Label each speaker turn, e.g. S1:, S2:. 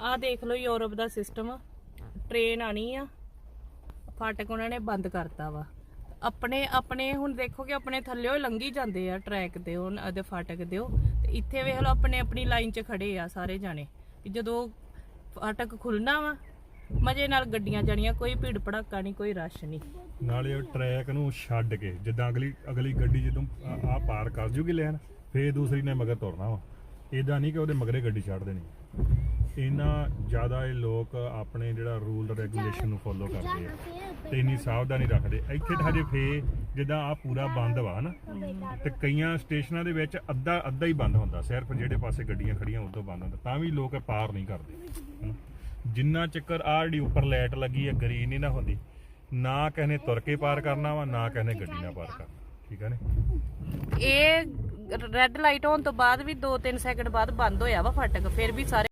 S1: ਆਹ ਦੇਖ ਲਓ ਯੂਰਪ ਦਾ ਸਿਸਟਮ ਟ੍ਰੇਨ ਆਣੀ ਆ। ਫਾਟਕ ਉਹਨਾਂ ਨੇ ਬੰਦ ਕਰਤਾ ਵਾ। ਆਪਣੇ ਆਪਣੇ ਹੁਣ ਦੇਖੋ ਆਪਣੇ ਥੱਲੇੋਂ ਲੰਘੀ ਜਾਂਦੇ ਆ ਟਰੈਕ ਤੇ ਉਹ ਅਦੇ ਫਾਟਕ ਦਿਓ। ਤੇ ਇੱਥੇ ਵੇਖ ਲਓ ਆਪਣੇ, ਆਪਣੀ ਲਾਈਨ 'ਚ ਖੜੇ ਆ ਸਾਰੇ ਜਾਣੇ। ਜਦੋਂ ਫਾਟਕ ਖੁੱਲਣਾ ਵਾ, ਮਜੇ ਨਾਲ ਗੱਡੀਆਂ ਜਾਣੀਆਂ, ਕੋਈ ਭੀੜ ਭੜਾਕਾ ਨਹੀਂ, ਕੋਈ ਰਸ਼ ਨਹੀਂ।
S2: ਨਾਲੇ ਉਹ ਟਰੈਕ ਨੂੰ ਛੱਡ ਕੇ, ਜਿੱਦਾਂ ਅਗਲੀ ਅਗਲੀ ਗੱਡੀ ਜਦੋਂ ਆ ਪਾਰ ਕਰ ਜੂਗੀ ਲੈਣ, ਫੇਰ ਦੂਸਰੀ ਨੇ ਮਗਰ ਤੁਰਨਾ ਵਾ। ਇਦਾਂ ਨਹੀਂ ਕਿ ਉਹਦੇ ਮਗਰੇ ਗੱਡੀ ਛੱਡ ਦੇਣੀ। ਇੰਨਾ ਜ਼ਿਆਦਾ ਇਹ ਲੋਕ ਆਪਣੇ ਜਿਹੜਾ ਰੂਲ ਰੈਗੂਲੇਸ਼ਨ ਨੂੰ ਫੋਲੋ ਕਰਦੇ ਆ। ਤੇ ਇੰਨੀ ਸਾਵਧਾਨੀ ਰੱਖਦੇ। ਇੱਥੇ ਤਾਂ ਹਜੇ ਫੇ ਜਿੱਦਾਂ ਆ ਪੂਰਾ ਬੰਦ ਵਾ ਨਾ ਤੇ ਕਈਆਂ ਸਟੇਸ਼ਨਾਂ ਦੇ ਵਿੱਚ ਅੱਧਾ ਅੱਧਾ ਹੀ ਬੰਦ ਹੁੰਦਾ। ਸਿਰਫ ਜਿਹੜੇ ਪਾਸੇ ਗੱਡੀਆਂ ਖੜੀਆਂ ਉਦੋਂ ਬੰਦ ਹੁੰਦਾ। ਤਾਂ ਵੀ ਲੋਕ ਪਾਰ ਨਹੀਂ ਕਰਦੇ। ਜਿੰਨਾ ਚੱਕਰ ਆ ਜਿਹੜੀ ਉੱਪਰ ਲਾਈਟ ਲੱਗੀ ਹੈ ਗਰੀਨ ਨਹੀਂ ਨਾ ਹੁੰਦੀ ਨਾ ਕਿਸੇ ਨੇ ਤੁਰ ਕੇ ਪਾਰ ਕਰਨਾ ਵਾ ਨਾ ਕਿਸੇ ਨੇ ਗੱਡੀ ਨਾਲ ਪਾਰ ਕਰਨਾ। ਠੀਕ ਹੈ ਨੇ?
S1: ਇਹ ਰੈੱਡ ਲਾਈਟ ਹੋਣ ਤੋਂ ਬਾਅਦ ਵੀ 2-3 ਸੈਕਿੰਡ ਬਾਅਦ ਬੰਦ ਹੋਇਆ ਵਾ ਫਾਟਕ, ਫਿਰ ਵੀ ਸਾਰੇ